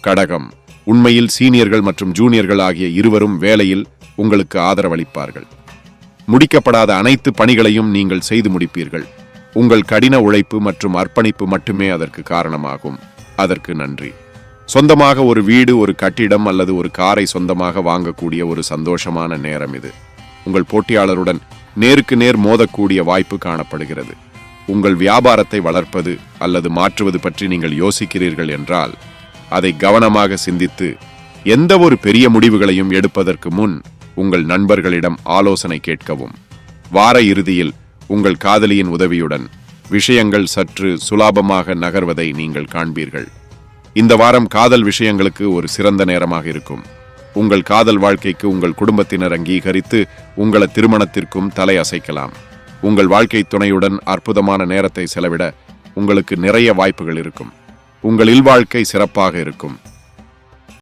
கடகம். உண்மையில் சீனியர்கள் மற்றும் ஜூனியர்கள் ஆகிய இருவரும் வேலையில் உங்களுக்கு ஆதரவளிப்பார்கள். முடிக்கப்படாத அனைத்து பணிகளையும் நீங்கள் செய்து முடிப்பீர்கள். உங்கள் கடின உழைப்பு மற்றும் அர்ப்பணிப்பு மட்டுமே அதற்கு காரணமாகும். அதற்கு நன்றி. சொந்தமாக ஒரு வீடு ஒரு கட்டிடம் அல்லது ஒரு காரை சொந்தமாக வாங்கக்கூடிய ஒரு சந்தோஷமான நேரம் இது. உங்கள் போட்டியாளருடன் நேருக்கு நேர் மோதக்கூடிய வாய்ப்பு காணப்படுகிறது. உங்கள் வியாபாரத்தை வளர்ப்பது அல்லது மாற்றுவது பற்றி நீங்கள் யோசிக்கிறீர்கள் என்றால் அதை கவனமாக சிந்தித்து எந்த ஒரு பெரிய முடிவுகளையும் எடுப்பதற்கு முன் உங்கள் நண்பர்களிடம் ஆலோசனை கேட்கவும். வார இறுதியில் உங்கள் காதலியின் உதவியுடன் விஷயங்கள் சற்று சுலாபமாக நகர்வதை நீங்கள் காண்பீர்கள். இந்த வாரம் காதல் விஷயங்களுக்கு ஒரு சிறந்த நேரமாக இருக்கும். உங்கள் காதல் வாழ்க்கைக்கு உங்கள் குடும்பத்தினர் அங்கீகரித்து உங்கள திருமணத்திற்கும் தலை அசைக்கலாம். உங்கள் வாழ்க்கை துணையுடன் அற்புதமான நேரத்தை செலவிட உங்களுக்கு நிறைய வாய்ப்புகள் இருக்கும். உங்கள் இல்வாழ்க்கை சிறப்பாக இருக்கும்.